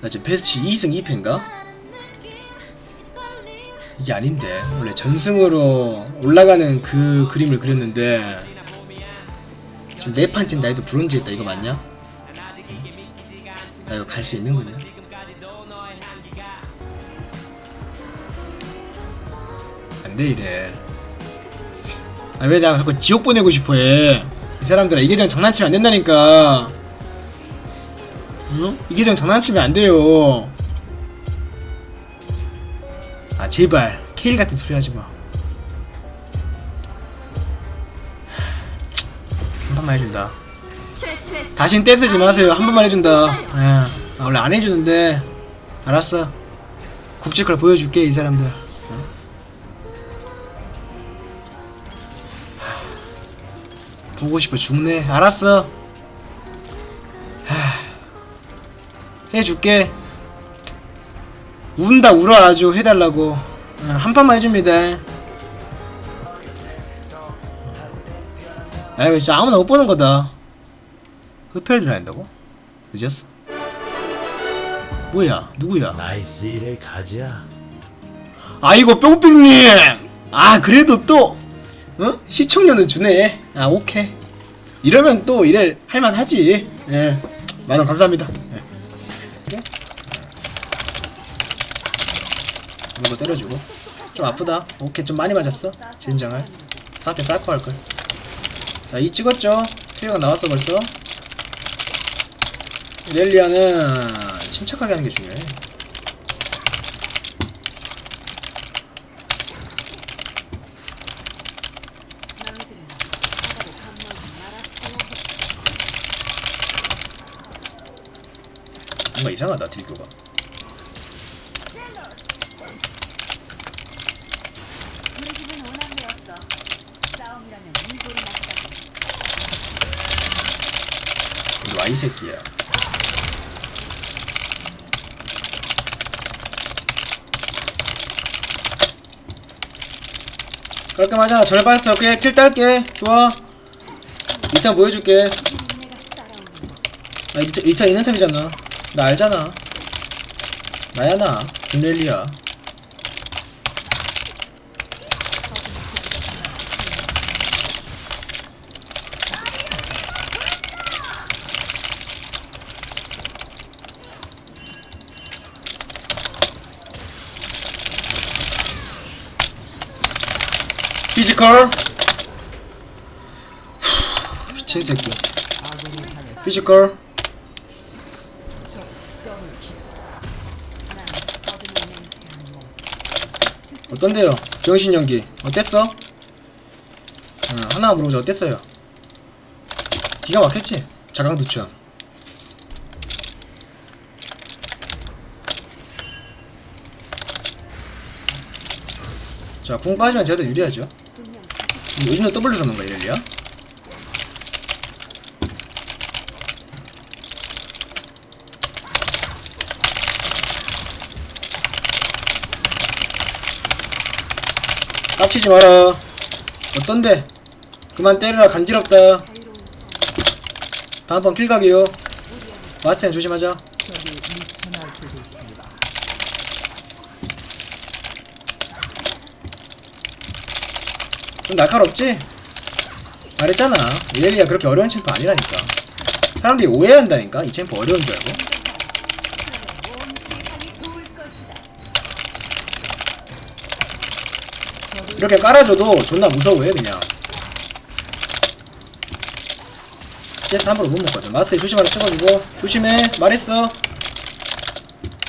나 지금 패스치 2승 2패인가? 이게 아닌데 원래 전승으로 올라가는 그 그림을 그렸는데 지금 네판 찐다 해도 브론즈 했다 이거 맞냐? 나 이거 갈 수 있는 거냐? 안 돼 이래 아왜 내가 자꾸 지옥 보내고 싶어 해? 이 사람들아 이 계정 장난치면 안 된다니까 응? 이 계정 장난치면 안 돼요 아 제발 케일 같은 소리 하지 마. 한 번만 해준다. 다신 떼쓰지 마세요. 한 번만 해준다. 아, 아, 원래 안 해주는데 알았어. 국제걸 보여줄게 이 사람들. 보고 싶어 죽네. 알았어. 해줄게. 운다 울어 아주 해달라고. 어, 한 판만 해줍니다. 아 이거 진짜 아무나 못 보는 거다. 흡혈 들어야 한다고? 늦었어? 뭐야? 누구야? 나이스 일을 가자. 아이고 뿅뿅님! 아 그래도 또 어? 시청료는 주네. 아 오케이. 이러면 또 일을 할만하지. 예. 만원 감사합니다 이거 때려주고. 좀 아프다. 오케이 좀 많이 맞았어. 젠장할. 사태 쌓고 할걸. 자 이 찍었죠? 클리어가 나왔어 벌써. 렐리아는 침착하게 하는 게 중요해. 뭔가 이상하다 딜교가 우리 집은 원한대였어. 싸움이라면 인골이 낫다. 이리 와이 새끼야. 깔끔하잖아 절반 했어 그래 킬 딸게. 좋아. 리턴 보여줄게. 아 리턴, 리턴 있는 템이잖아. 나 알잖아. 나야 나. 김렐리야 피지컬 후, 미친 새끼 피지컬 어떤데요? 병신 연기 어땠어? 응, 하나 물어보자 어땠어요? 기가 막혔지? 자강두천 자, 궁 빠지면 제가 더 유리하죠. 요즘은 더블로 잡는 거야, 이럴리야? 깝치지 마라. 어떤데? 그만 때려라, 간지럽다. 다음번 킬각이요. 마스터야, 조심하자. 좀 날카롭지? 말했잖아. 이렐리아 그렇게 어려운 챔프 아니라니까. 사람들이 오해한다니까. 이 챔프 어려운 줄 알고. 이렇게 깔아줘도 존나 무서워해 그냥. CS 함부로 못 먹거든. 마스터에 조심하라 찍어주고 조심해. 말했어.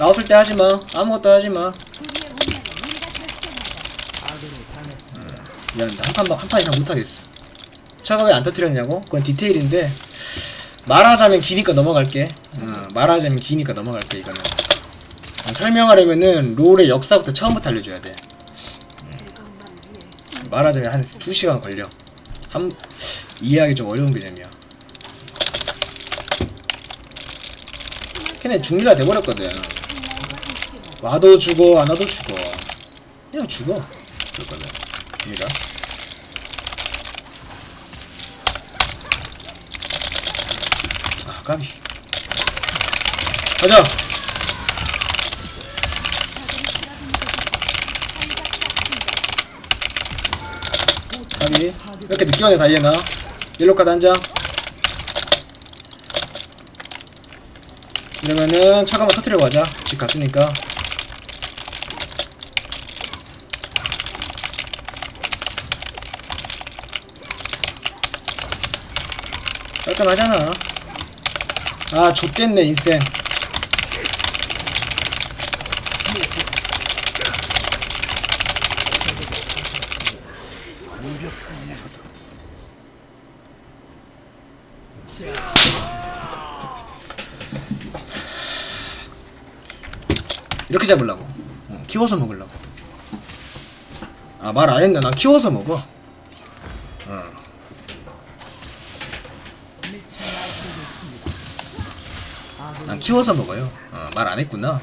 나왔을 때 하지마. 아무것도 하지마. 미안합니다. 한 판, 한판 이상 못하겠어. 차가 왜 안 터뜨렸냐고? 그건 디테일인데, 말하자면 기니까 넘어갈게. 어, 말하자면 기니까 넘어갈게, 이거는. 어, 설명하려면은, 롤의 역사부터 처음부터 알려줘야 돼. 음. 말하자면 한 2시간 걸려. 한, 이해하기 좀 어려운 개념이야. 걔네 중리라 돼버렸거든. 와도 죽어, 안 와도 죽어. 그냥 죽어. 그렇거든. 있습니다. 아, 까비. 가자! 까비. 이렇게 늦게 오네, 다이애나. 일로 카드 한 장. 이러면은 차가만 터트려 가자. 집 갔으니까. 깔끔하잖아. 아 좆됐네 인생. 이렇게 잡으려고. 어, 키워서 먹으려고. 아 말 안 했네 난 키워서 먹어 어. 키워서 먹어요. 어, 말안 했구나.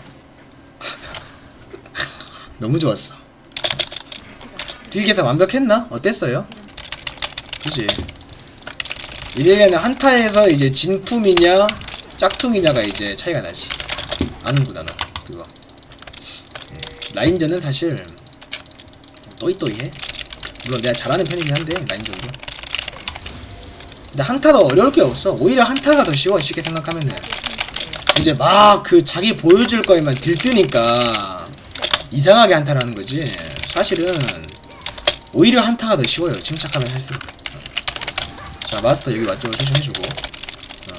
너무 좋았어. 딜계산 완벽했나? 어땠어요? 그지? 이래는 한타에서 이제 진품이냐 짝퉁이냐가 이제 차이가 나지. 아는구나 너. 그거. 라인전은 사실 또이또이해. 물론 내가 잘하는 편이긴 한데 라인전도. 근데 한타도 어려울 게 없어. 오히려 한타가 더 쉬워 쉽게 생각하면은 이제 막 그 자기 보여줄 거에만 들뜨니까 이상하게 한타를 하는 거지. 사실은 오히려 한타가 더 쉬워요. 침착하면 할수록. 자 마스터 여기 왔죠? 조심해주고. 어.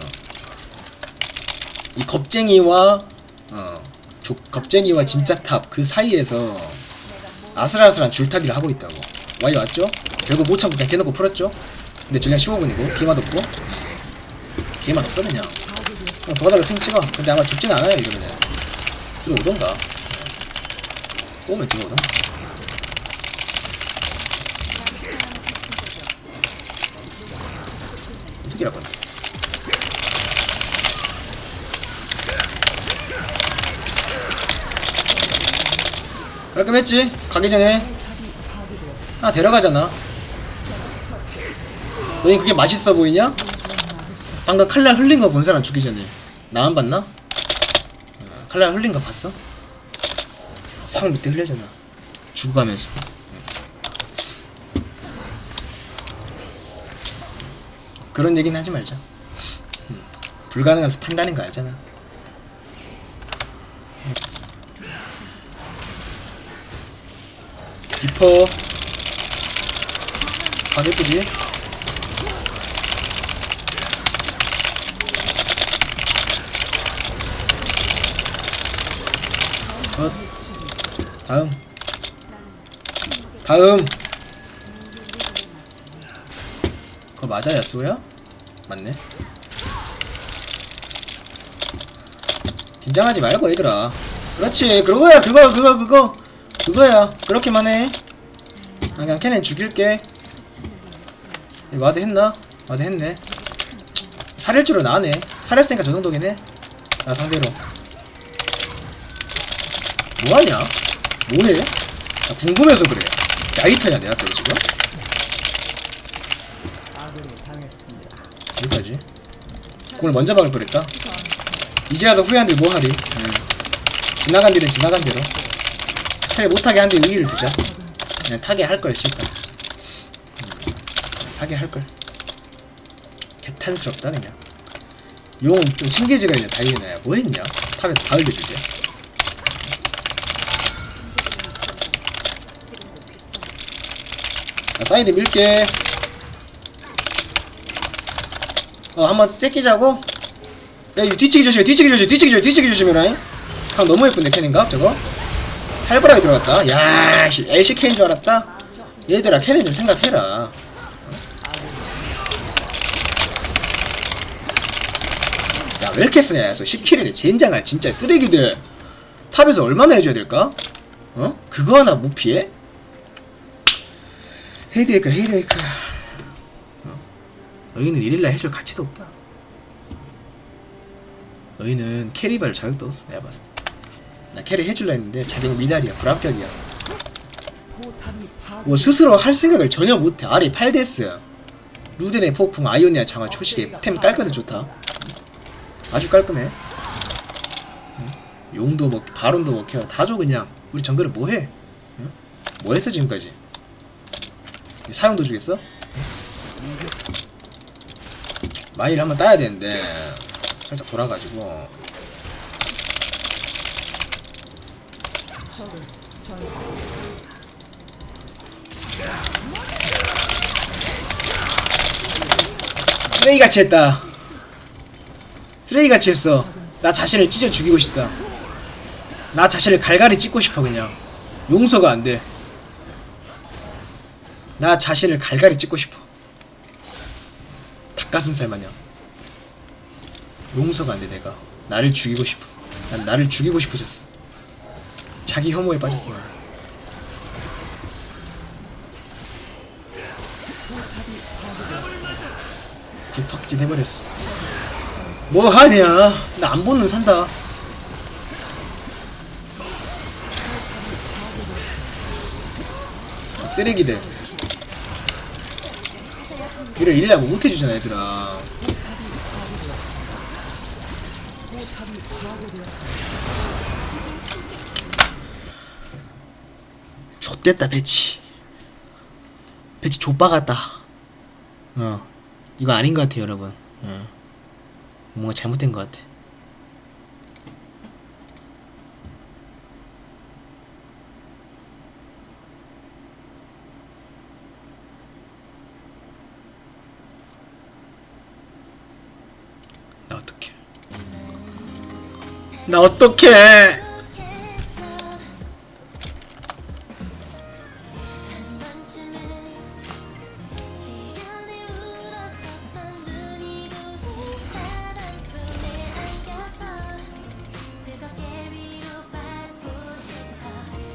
이 겁쟁이와 어, 조, 겁쟁이와 진짜 탑 그 사이에서 아슬아슬한 줄타기를 하고 있다고. 와이 왔죠? 결국 못 참고 그냥 대놓고 풀었죠? 근데 전량 15분이고 기만 없고. 기만 없어 그냥 그냥 도가다로 핑 찍어 근데 아마 죽진 않아요 이러면은 들어오던가. 오면 들어오던가. 어떻게 할 거야? 깔끔했지? 가기 전에. 아 데려가잖아. 너희 그게 맛있어 보이냐? 방금 칼날 흘린 거 본 사람 죽기 전에 나만 봤나? 어, 칼날 흘린 거 봤어? 상 밑에 흘려잖아 죽어가면서 그런 얘기는 하지 말자 음, 불가능한 판단인 거 알잖아 디퍼 아 예쁘지? 다음. 다음. 그거 맞아 야스오야? 맞네. 긴장하지 말고 얘들아. 그렇지. 그거야 그거 그거 그거. 그거야. 그렇게만 해. 아, 그냥 걔네 죽일게. 이 와드 했나? 와드 했네. 살릴 줄은 아네. 살렸으니까 저 정도긴 해나 상대로. 뭐하냐? 뭐해? 나 궁금해서 그래. 야이타냐 내 앞에 지금? 여기까지. 공을 먼저 박을 뻔했다. 이제 와서 후회한 들 뭐하리? 응. 지나간 뒤는 지나간 대로. 차라리 못하게 한데 의의를 두자. 그냥 타게 할걸 싶다 음, 타게 할걸. 개탄스럽다 그냥. 용 좀 챙겨지가 있네 다이애나야. 뭐했냐? 탑에 다 흘려줄게 나 사이드 밀게. 어 한번 째끼자고? 야 이거 뒤치기 조심해 뒤치기 조심해 뒤치기 조심해 뒤치기 조심해라 강 너무 예쁜데 캐닌가? 저거? 살벌하게 들어갔다. 야 씨, LCK인 줄 알았다? 얘들아 캐넨 좀 생각해라. 야 왜 이렇게 쓰냐 야서 10킬이네. 젠장할 진짜 쓰레기들. 탑에서 얼마나 해줘야 될까? 어? 그거 하나 못 피해? 헤이데이크 헤이데이크 어? 너희는 이릴라 해줄 가치도 없다. 너희는 캐리발 자격도 없어 내가 봤을 때 나 캐리 해줄라 했는데 자기는 미달이야 불합격이야. 뭐 스스로 할 생각을 전혀 못해. 아리 8데스. 루덴의 폭풍 아이오니아 장화 초시계 템 깔끔해 좋다. 아주 깔끔해. 응? 용도 먹 바론도 먹혀. 다줘 그냥. 우리 정글은 뭐해? 응? 뭐 했어 지금까지 사용도 주겠어? 마일 한번 따야 되는데 살짝 돌아가지고. 쓰레기 같이 했다. 쓰레기 같이 했어. 나 자신을 찢어 죽이고 싶다. 나 자신을 갈갈이 찢고 싶어 그냥. 용서가 안돼 나 자신을 갈갈이 찢고 싶어. 닭가슴살 마냥 용서가 안 돼 내가. 나를 죽이고 싶어. 난 나를 죽이고 싶어졌어. 자기 혐오에 빠졌어 나 국확진 해버렸어. 뭐 하냐? 나 안 보는 산다. 쓰레기들 이래 일이라고 못해주잖아 얘들아. 좆됐다 배치. 배치 좆박았다. 어. 이거 아닌 것 같아요 여러분. 어. 뭔가 잘못된 것 같아 나 어떡해 나 어떡해